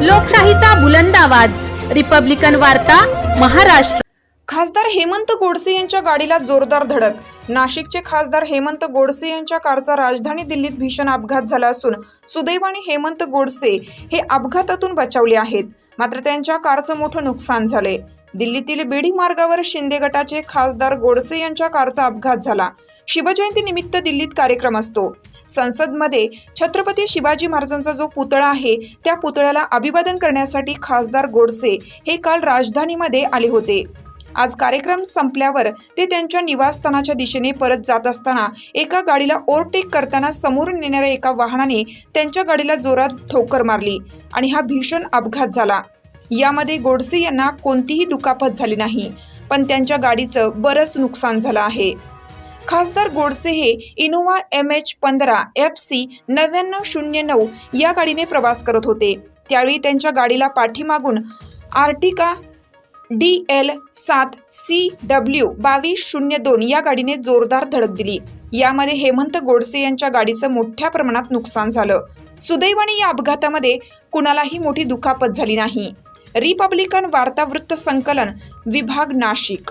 लोकशाहीचा बुलंद आवाज. रिपब्लिकन वार्ता महाराष्ट्र. खासदार हेमंत गोडसे यांच्या गाडीला जोरदार धडक. नाशिकचे खासदार हेमंत गोडसे यांच्या कारचा राजधानी दिल्लीत भीषण अपघात झाला असून सुदैवाने हेमंत गोडसे हे अपघातातून बचावले आहेत. मात्र त्यांच्या कारचं मोठं नुकसान झाले दिल्लीतील बेडी मार्गावर शिंदे गटाचे खासदार गोडसे यांच्या कारचा अपघात झाला. शिवजयंती निमित्त दिल्लीत कार्यक्रम असतो. संसदमध्ये छत्रपती शिवाजी महाराजांचा जो पुतळा आहे त्या पुतळ्याला अभिवादन करण्यासाठी खासदार गोडसे हे काल राजधानीमध्ये आले होते. आज कार्यक्रम संपल्यावर ते त्यांच्या निवासस्थानाच्या दिशेने परत जात असताना एका गाडीला ओव्हरटेक करताना समोरून येणाऱ्या एका वाहनाने त्यांच्या गाडीला जोरात ठोकर मारली आणि हा भीषण अपघात झाला. यामध्ये गोडसे यांना कोणतीही दुखापत झाली नाही पण त्यांच्या गाडीचं बरंच नुकसान झालं आहे. खासदार गोडसे हे इनोवा एम एच पंधरा एफ सी नव्याण्णव शून्य नऊ या गाडीने प्रवास करत होते. त्यावेळी त्यांच्या गाडीला पाठीमागून आर्टिका डी एल सात सी डब्ल्यू बावीस शून्य दोन या गाडीने जोरदार धडक दिली. यामध्ये हेमंत गोडसे यांच्या गाडीचं मोठ्या प्रमाणात नुकसान झालं. सुदैवाने या अपघातामध्ये कुणालाही मोठी दुखापत झाली नाही. रिपब्लिकन वार्तावृत्त संकलन विभाग नाशिक.